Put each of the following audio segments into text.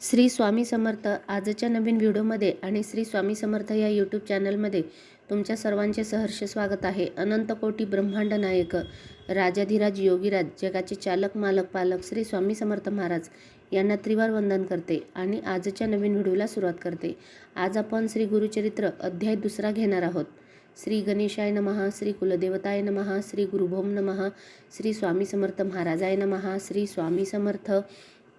श्री स्वामी समर्थ आजच्या नवीन व्हिडिओमध्ये आणि श्री स्वामी समर्थ या यूट्यूब चॅनलमध्ये तुमच्या सर्वांचे सहर्ष स्वागत आहे. अनंत कोटी ब्रह्मांड नायक राजाधिराज योगीराज जगाचे चालक मालक पालक श्री स्वामी समर्थ महाराज यांना त्रिवार वंदन करते आणि आजच्या नवीन व्हिडिओला सुरुवात करते. आज आपण श्री गुरुचरित्र अध्याय दुसरा घेणार आहोत. श्री गणेशाय नमः श्री कुलदेवताय नमः श्री गुरुभोम नमः श्री स्वामी समर्थ महाराजाय नमः श्री स्वामी समर्थ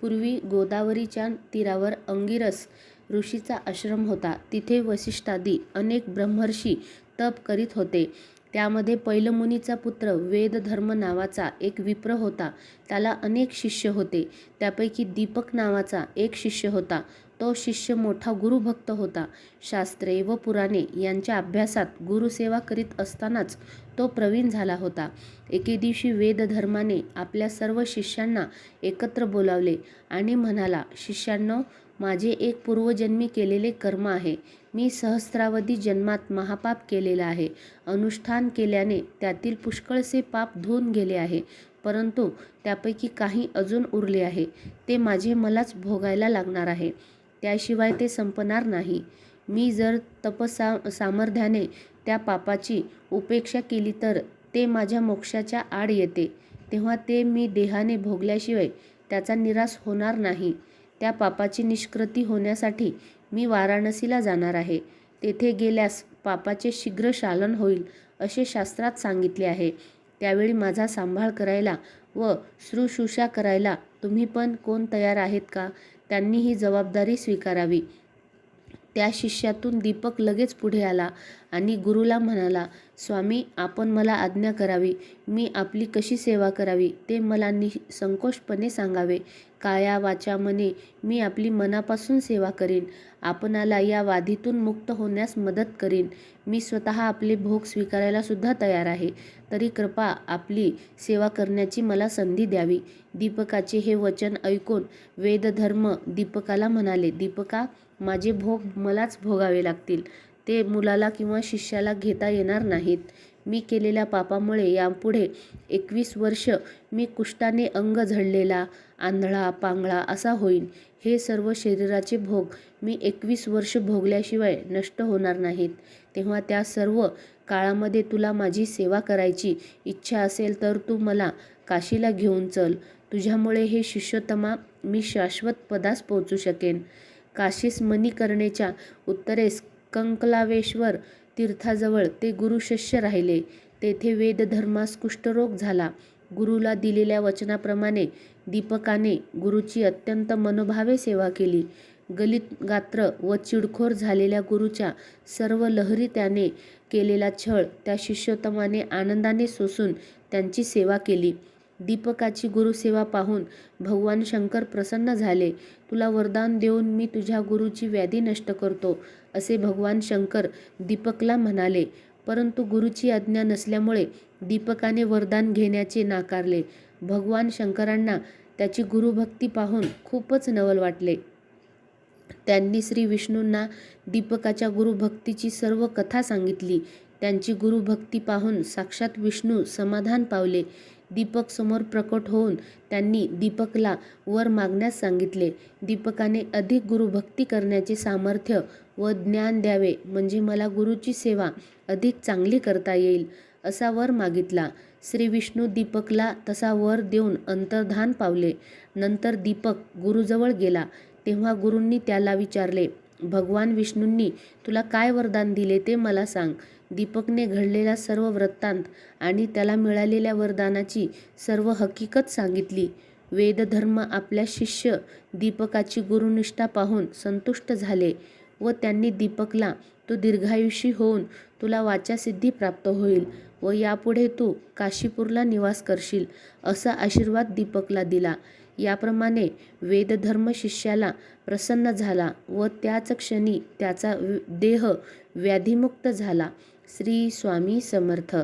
पूर्वी गोदावरीच्या तीरावर अंगिरस ऋषीचा आश्रम होता. तिथे वसिष्ठादी अनेक ब्रह्मर्षी तप करीत होते. त्यामध्ये पैलमुनीचा पुत्र वेदधर्म नावाचा एक विप्र होता. त्याला अनेक शिष्य होते. त्यापैकी दीपक नावाचा एक शिष्य होता. तो शिष्य मोठा गुरुभक्त होता. शास्त्रे व पुराणे यांच्या अभ्यासात गुरुसेवा करीत असतानाच तो प्रवीण झाला होता. एके दिवशी वेदधर्माने आपल्या सर्व शिष्यांना एकत्र बोलावले आणि म्हणाला शिष्यांनो माझे एक पूर्वजन्मी केलेले कर्म आहे. मी सहस्रावधी जन्मात महापाप केलेला आहे. अनुष्ठान केल्याने त्यातील पुष्कळसे पाप धुवून गेले आहे. परंतु त्यापैकी काही अजून उरले आहे. ते माझे मलाच भोगायला लागणार आहे. त्याशिवाय ते संपणार नाही. मी जर तपसा सामर्थ्याने त्या पापाची उपेक्षा केली तर ते माझ्या मोक्षाच्या आड येते. तेव्हा ते मी देहाने भोगल्याशिवाय त्याचा निराश होणार नाही. त्या पापाची निष्कृती होण्यासाठी मी वाराणसीला जाणार आहे. तेथे गेल्यास पापाचे शीघ्र शालन होईल असे शास्त्रात सांगितले आहे. त्यावेळी माझा सांभाळ करायला व शुश्रूषा करायला तुम्ही पण कोण तयार आहेत का? त्यांनी ही जबाबदारी स्वीकारावी. त्या शिष्यातून दीपक लगेच पुढे आला आणि गुरुला म्हणाला स्वामी आपण मला आज्ञा करावी. मी आपली कशी सेवा करावी ते मला निसंकोचपणे सांगावे. काया वाचा मने मी आपली मनापासून सेवा करीन. आपणाला या वादीतून मुक्त होण्यास मदत करीन. मी स्वतः आपले भोग स्वीकारायला सुद्धा तयार आहे. तरी कृपा आपली सेवा करण्याची मला संधी द्यावी. दीपकाचे हे वचन ऐकून वेदधर्म दीपकाला म्हणाले दीपका माझे भोग मलाच भोगावे लागतील. ते मुलाला किंवा शिष्याला घेता येणार नाहीत. मी केलेल्या पापामुळे यापुढे एकवीस वर्ष मी कुष्ठाने अंग झडलेला आंधळा पांगळा असा होईन. हे सर्व शरीराचे भोग मी एकवीस वर्ष भोगल्याशिवाय नष्ट होणार नाहीत. तेव्हा त्या सर्व काळामध्ये तुला माझी सेवा करायची इच्छा असेल तर तू मला काशीला घेऊन चल. तुझ्यामुळे हे शिष्योत्तमा मी शाश्वत पदास पोहोचू शकेन. काशीस मणिकर्णेच्या उत्तरेस कंकलावेश्वर तीर्थाजवळ ते गुरुशिष्य राहिले. तेथे वेदधर्मास कुष्ठरोग झाला. गुरुला दिलेल्या वचनाप्रमाणे दीपकाने गुरुची अत्यंत मनोभावे सेवा केली. गलित गात्र व चिडखोर झालेल्या गुरुच्या सर्व लहरी त्याने केलेला छळ त्या शिष्योत्तमाने आनंदाने सोसून त्यांची सेवा केली. दीपकाची गुरुसेवा पाहून भगवान शंकर प्रसन्न झाले. तुला वरदान देऊन मी तुझ्या गुरुची व्याधी नष्ट करतो असे भगवान शंकर दीपकला म्हणाले. परंतु गुरुची आज्ञा नसल्यामुळे दीपकाने वरदान घेण्याचे नाकारले. भगवान शंकरांना त्याची गुरुभक्ती पाहून खूपच नवल वाटले. त्यांनी श्री विष्णूंना दीपकाच्या गुरुभक्तीची सर्व कथा सांगितली. त्यांची गुरुभक्ती पाहून साक्षात विष्णू समाधान पावले. दीपक समोर प्रकट होऊन त्यांनी दीपकला वर मागण्यास सांगितले. दीपकाने अधिक गुरुभक्ती करण्याचे सामर्थ्य व ज्ञान द्यावे म्हणजे मला गुरुची सेवा अधिक चांगली करता येईल असा वर मागितला. श्री विष्णू दीपकला तसा वर देऊन अंतर्धान पावले. नंतर दीपक गुरुजवळ गेला. तेव्हा गुरूंनी त्याला विचारले भगवान विष्णूंनी तुला काय वरदान दिले ते मला सांग. दीपकने घडलेला सर्व वृत्तांत आणि त्याला मिळालेल्या वरदानाची सर्व हकीकत सांगितली. वेदधर्म आपल्या शिष्य दीपकाची गुरुनिष्ठा पाहून संतुष्ट झाले व त्यांनी दीपकला तू दीर्घायुषी होऊन तुला वाचासिद्धी प्राप्त होईल व यापुढे तू काशीपूरला निवास करशील असा आशीर्वाद दीपकला दिला. याप्रमाणे वेदधर्म शिष्याला प्रसन्न झाला व त्याच क्षणी त्याचा देह व्याधीमुक्त झाला. श्री स्वामी समर्थ.